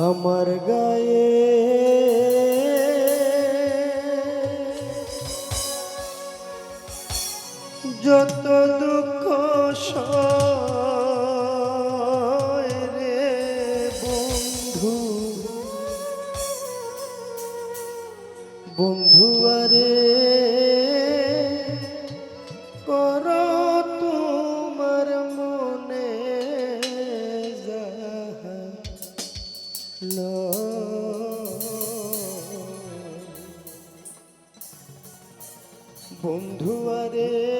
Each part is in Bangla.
আমার গায়ে বন্ধু আরে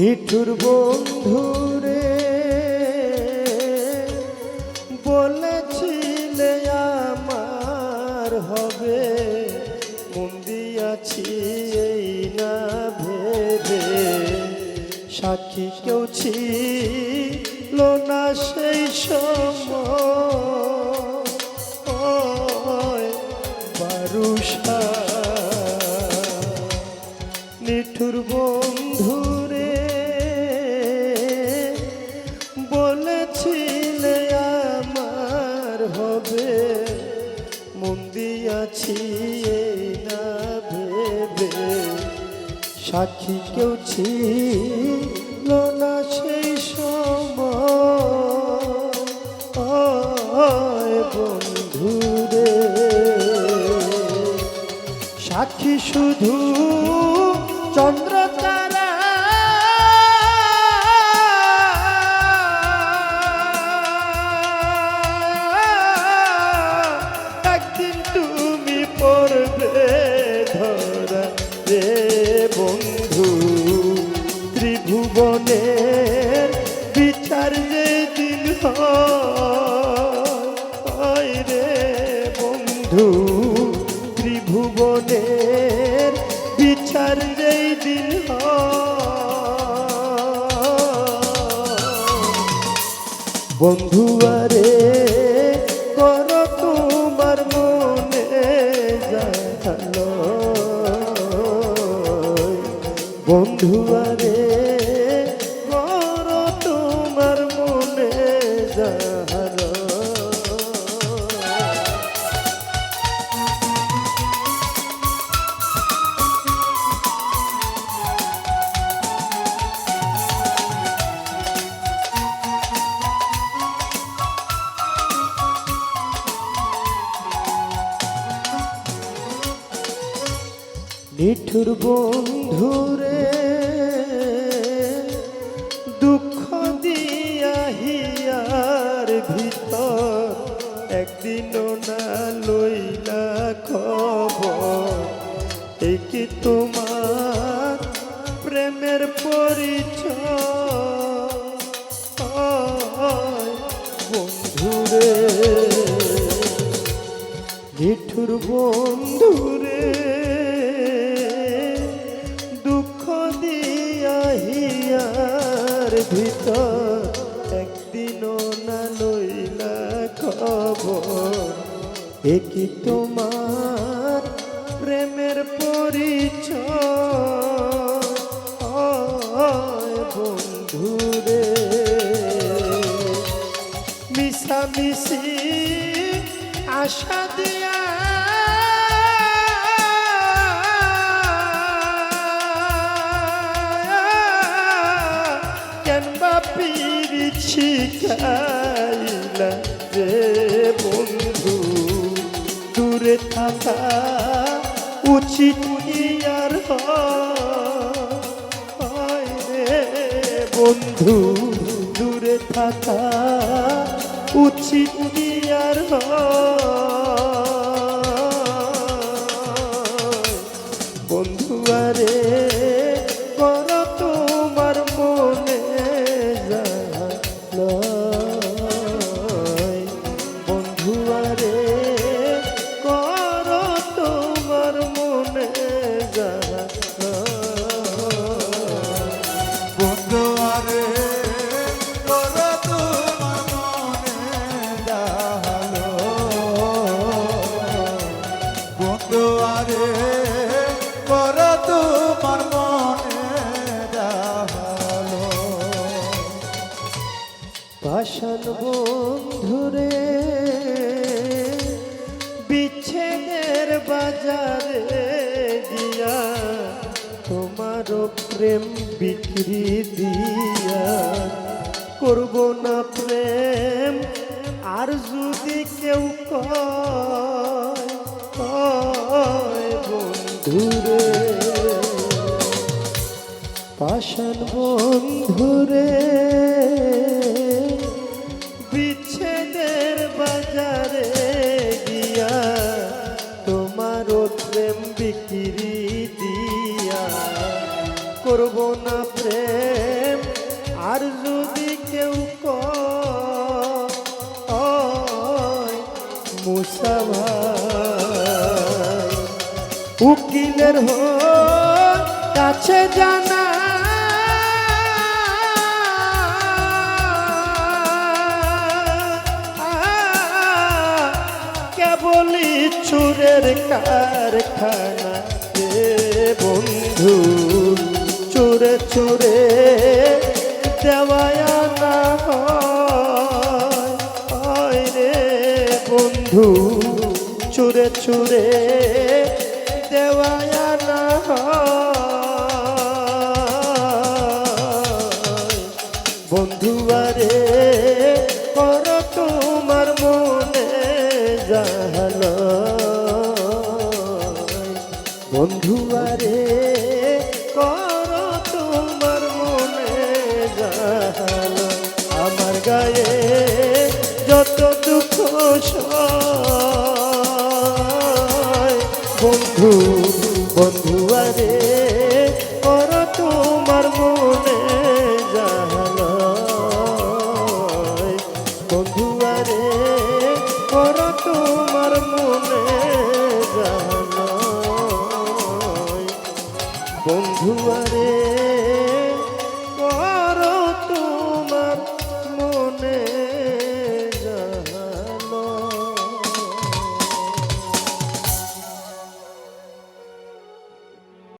নিঠুর বন্ধুরে বলেছিলে আমার হবে, মন দিয়াছি এই না ভেবে। সাক্ষী কেউ ছিল না সেই সময়। বারুষা নিঠুর বন্ধুরে সাক্ষী কেউ ছিল না সেই সময়। সাক্ষী শুধু চন্দ্র হয় রে বন্ধু ত্রিভুবনের বিচার যেই দিন বন্ধু আরে কর নিঠুর বন্ধুরে দুঃখ দিয়া হিয়ার ভিতর একদিন না লইলা খবর। একে কি তোমার প্রেমের পরিচয়? বন্ধুরে নিঠুর বন্ধুরে না লইলা খবর। কি তোমার প্রেমের পরিচয়? বন্ধুরে মিশামিশি আশা দিয়া খাইলা রে বন্ধু, দূরে থাকা উচিত আর হয়। রে বন্ধু, দূরে থাকা উচিত আর বন্ধু, আরে কর পাষাণ বন্ধুরে বিচ্ছেদের বাজারে দিয়া তোমারও প্রেম বিক্রি দিয়া করব না প্রেম। আর যদি কেউ বন্ধুরে পাষাণ বন্ধুরে তোমার প্রেম বিক্রি দিয়া করব না প্রেম, আর যদি কেউ কয়, মুসা ভাই, উকিলের হ কাছে জানা কারখানা বন্ধু? চুরে চুরে দেওয়ায় না হয়। রে বন্ধু চুরে চুরে দেওয়ায় বন্ধু বন্ধু আরে কর তোমার মনে জাহাল বন্ধু আরে কর তোমার মনে জাহাল বন্ধু আরে